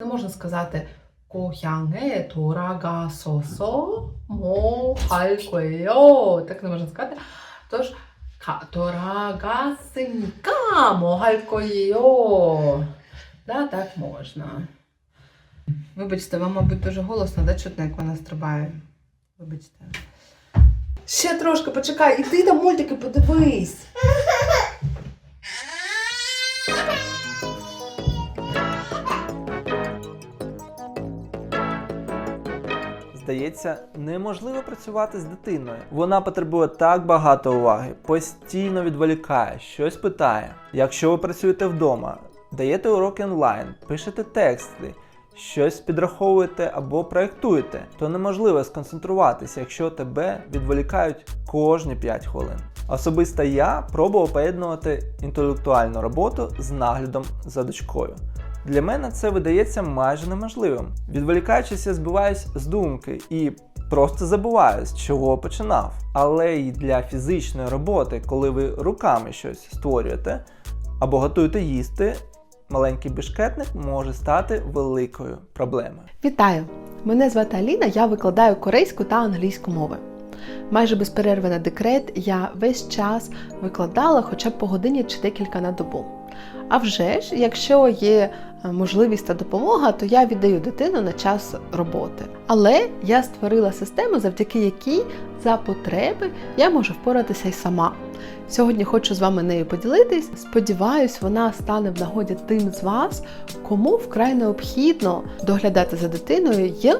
Не можна сказати кохянге дорога сосо мо халькоєо. Так не можна сказати. Тож дорога синька мо халькоєо. Да, так можна. Вибачте, вам, мабуть, дуже голосно, да, чутно, як вона стрибає. Вибачте. Ще трошки почекай, і ти там мультики подивись. Здається, неможливо працювати з дитиною. Вона потребує так багато уваги, постійно відволікає, щось питає. Якщо ви працюєте вдома, даєте уроки онлайн, пишете тексти, щось підраховуєте або проєктуєте, то неможливо сконцентруватися, якщо тебе відволікають кожні 5 хвилин. Особисто я пробував поєднувати інтелектуальну роботу з наглядом за дочкою. Для мене це видається майже неможливим. Відволікаючись, я збиваюсь з думки і просто забуваю, з чого починав. Але й для фізичної роботи, коли ви руками щось створюєте або готуєте їсти, маленький бешкетник може стати великою проблемою. Вітаю! Мене звати Аліна, я викладаю корейську та англійську мови. Майже без перерви на декрет я весь час викладала хоча б по годині чи декілька на добу. А вже ж, якщо є можливість та допомога, то я віддаю дитину на час роботи. Але я створила систему, завдяки якій за потреби я можу впоратися й сама. Сьогодні хочу з вами нею поділитись. Сподіваюсь, вона стане в нагоді тим з вас, кому вкрай необхідно доглядати за дитиною і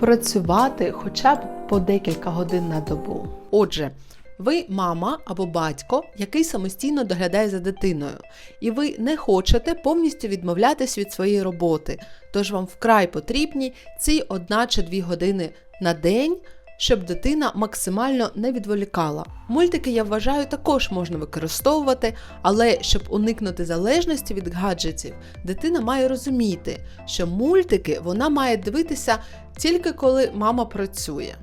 працювати хоча б по декілька годин на добу. Отже, ви мама або батько, який самостійно доглядає за дитиною, і ви не хочете повністю відмовлятись від своєї роботи, тож вам вкрай потрібні ці одна чи дві години на день, щоб дитина максимально не відволікала. Мультики, я вважаю, також можна використовувати, але щоб уникнути залежності від гаджетів, дитина має розуміти, що мультики вона має дивитися тільки коли мама працює.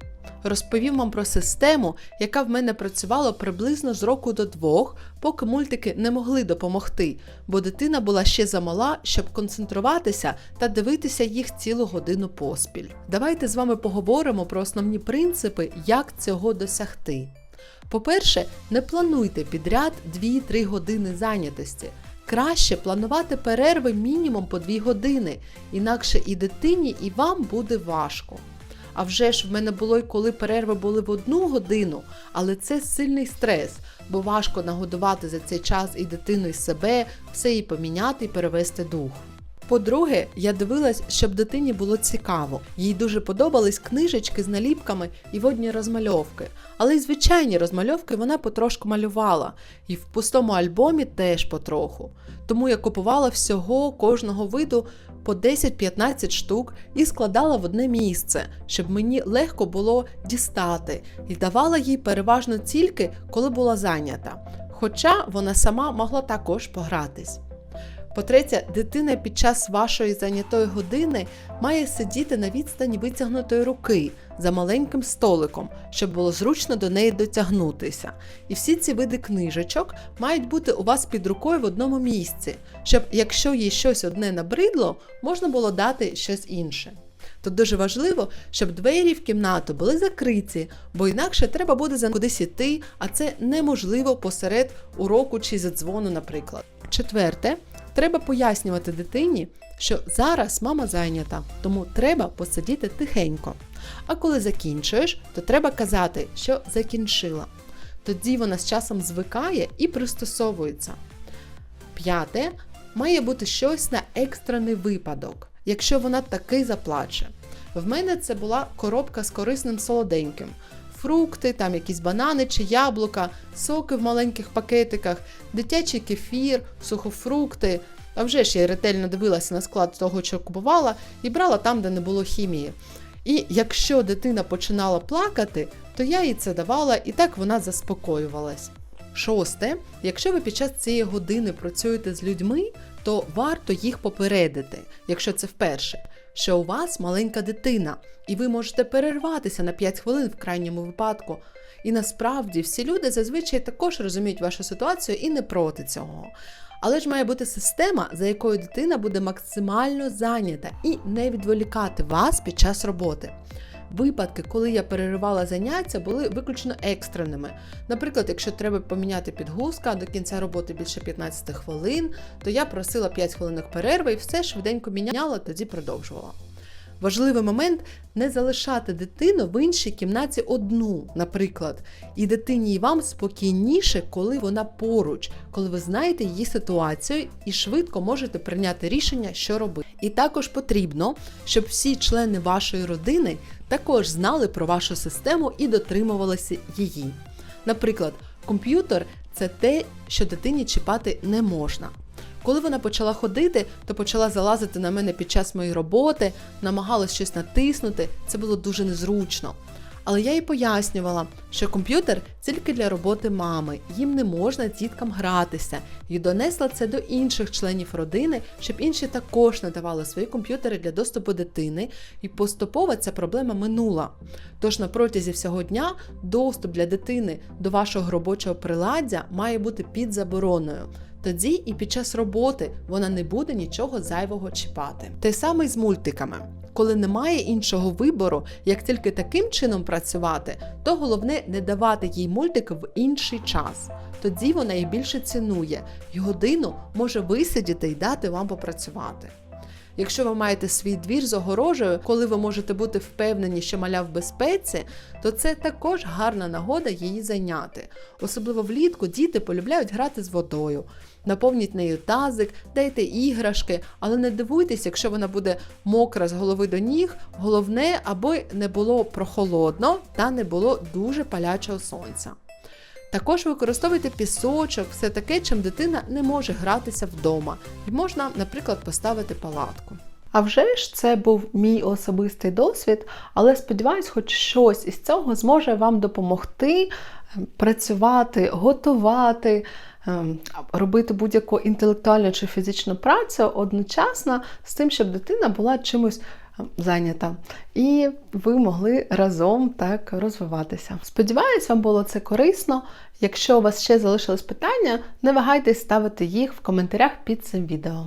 Розповім вам про систему, яка в мене працювала приблизно з року до двох, поки мультики не могли допомогти, бо дитина була ще замала, щоб концентруватися та дивитися їх цілу годину поспіль. Давайте з вами поговоримо про основні принципи, як цього досягти. По-перше, не плануйте підряд 2-3 години зайнятості. Краще планувати перерви мінімум по 2 години, інакше і дитині, і вам буде важко. А вже ж в мене було й коли перерви були в одну годину, але це сильний стрес, бо важко нагодувати за цей час і дитину, і себе, все їй поміняти і перевести дух. По-друге, я дивилась, щоб дитині було цікаво. Їй дуже подобались книжечки з наліпками і водні розмальовки. Але й звичайні розмальовки вона потрошку малювала, і в пустому альбомі теж потроху. Тому я купувала всього кожного виду по 10-15 штук і складала в одне місце, щоб мені легко було дістати, і давала їй переважно тільки, коли була зайнята. Хоча вона сама могла також погратись. По-третє, дитина під час вашої зайнятої години має сидіти на відстані витягнутої руки за маленьким столиком, щоб було зручно до неї дотягнутися. І всі ці види книжечок мають бути у вас під рукою в одному місці, щоб, якщо їй щось одне набридло, можна було дати щось інше. Тут дуже важливо, щоб двері в кімнату були закриті, бо інакше треба буде за кудись іти, а це неможливо посеред уроку чи задзвону, наприклад. Четверте, треба пояснювати дитині, що зараз мама зайнята, тому треба посидіти тихенько. А коли закінчуєш, то треба казати, що закінчила. Тоді вона з часом звикає і пристосовується. П'яте, має бути щось на екстрений випадок, якщо вона таки заплаче. В мене це була коробка з корисним солоденьким. Фрукти, там якісь банани чи яблука, соки в маленьких пакетиках, дитячий кефір, сухофрукти. А вже ж я ретельно дивилася на склад того, що купувала, і брала там, де не було хімії. І якщо дитина починала плакати, то я їй це давала, і так вона заспокоювалась. Шосте, якщо ви під час цієї години працюєте з людьми, то варто їх попередити, якщо це вперше, що у вас маленька дитина, і ви можете перерватися на 5 хвилин в крайньому випадку. І насправді всі люди зазвичай також розуміють вашу ситуацію і не проти цього. Але ж має бути система, за якою дитина буде максимально зайнята і не відволікати вас під час роботи. Випадки, коли я переривала заняття, були виключно екстреними. Наприклад, якщо треба поміняти підгузка до кінця роботи більше 15 хвилин, то я просила 5 хвилин перерви і все швиденько міняла, тоді продовжувала. Важливий момент не залишати дитину в іншій кімнаті одну, наприклад, і дитині і вам спокійніше, коли вона поруч, коли ви знаєте її ситуацію і швидко можете прийняти рішення, що робити. І також потрібно, щоб всі члени вашої родини також знали про вашу систему і дотримувалися її. Наприклад, комп'ютер це те, що дитині чіпати не можна. Коли вона почала ходити, то почала залазити на мене під час моєї роботи, намагалась щось натиснути. Це було дуже незручно. Але я їй пояснювала, що комп'ютер тільки для роботи мами, їм не можна діткам гратися, і донесла це до інших членів родини, щоб інші також надавали свої комп'ютери для доступу дитини, і поступово ця проблема минула. Тож на протязі всього дня доступ для дитини до вашого робочого приладдя має бути під забороною. Тоді і під час роботи вона не буде нічого зайвого чіпати. Те саме й з мультиками. Коли немає іншого вибору, як тільки таким чином працювати, то головне не давати їй мультик в інший час. Тоді вона їх більше цінує і годину може висидіти і дати вам попрацювати. Якщо ви маєте свій двір з огорожею, коли ви можете бути впевнені, що маля в безпеці, то це також гарна нагода її зайняти. Особливо влітку діти полюбляють грати з водою. Наповніть нею тазик, дайте іграшки, але не дивуйтесь, якщо вона буде мокра з голови до ніг. Головне, аби не було прохолодно та не було дуже палячого сонця. Також використовуйте пісочок, все таке, чим дитина не може гратися вдома, і можна, наприклад, поставити палатку. А вже ж це був мій особистий досвід, але сподіваюсь, хоч щось із цього зможе вам допомогти е, працювати, готувати, е, робити будь-яку інтелектуальну чи фізичну працю одночасно з тим, щоб дитина була чимось е, зайнята, і ви могли разом так розвиватися. Сподіваюсь, вам було це корисно. Якщо у вас ще залишились питання, не вагайтесь ставити їх в коментарях під цим відео.